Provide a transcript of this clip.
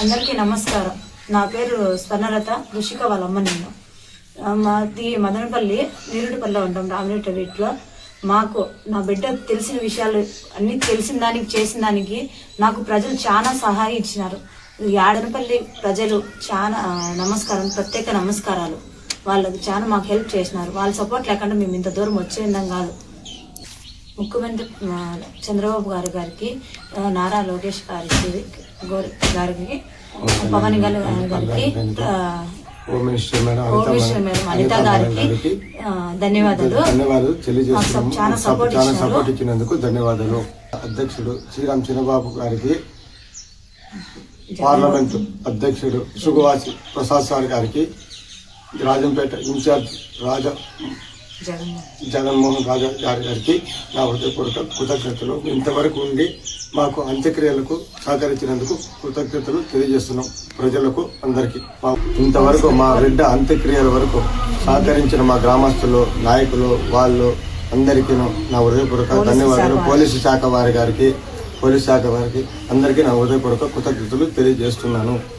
అందరికీ నమస్కారం. నా పేరు స్వర్ణలత ఋషిక వాళ్ళ అమ్మ నేను మాది మదనపల్లి నీరుడిపల్లిలో ఉంటాం రామిరెడ్డి వీటిలో మాకు నా బిడ్డ తెలిసిన విషయాలు అన్నీ తెలిసిన దానికి చేసిన దానికి నాకు ప్రజలు చాలా సహాయం ఇచ్చినారు. ఈ ప్రజలు చాలా నమస్కారం ప్రత్యేక నమస్కారాలు. వాళ్ళకి చాలా మాకు హెల్ప్ చేసినారు. వాళ్ళ సపోర్ట్ లేకుండా మేము ఇంత దూరం వచ్చేందాం కాదు. ముఖ్యమంత్రి చంద్రబాబు గారి గారికి నారా లోకేష్ గారికి గోరి- గారికి పవన్ కళ్యాణ్ గారికి హోమ్ మినిస్టర్ మేడం అనిత ధన్యవాదాలు. చాలా సపోర్ట్ ఇచ్చినందుకు ధన్యవాదాలు. అధ్యక్షుడు శ్రీరామ్ చిన్నబాబు గారికి పార్లమెంట్ అధ్యక్షుడు సుగవాసి ప్రసాద్ సార్ గారికి రాజంపేట ఇన్ఛార్జ్ రాజా జగన్మోహన్. రాజా గారి గారికి నా హృదయపూర్వక కృతజ్ఞతలు. ఇంతవరకు ఉండి మాకు అంత్యక్రియలకు సహకరించినందుకు కృతజ్ఞతలు తెలియజేస్తున్నాం ప్రజలకు అందరికీ. మా ఇంతవరకు మా బిడ్డ అంత్యక్రియల వరకు సహకరించిన మా గ్రామస్తులు నాయకులు వాళ్ళు అందరికీ నా హృదయపూర్వక ధన్యవాదాలు. పోలీసు శాఖ వారి గారికి పోలీసు శాఖ వారికి అందరికీ నా హృదయపూర్వక కృతజ్ఞతలు తెలియజేస్తున్నాను.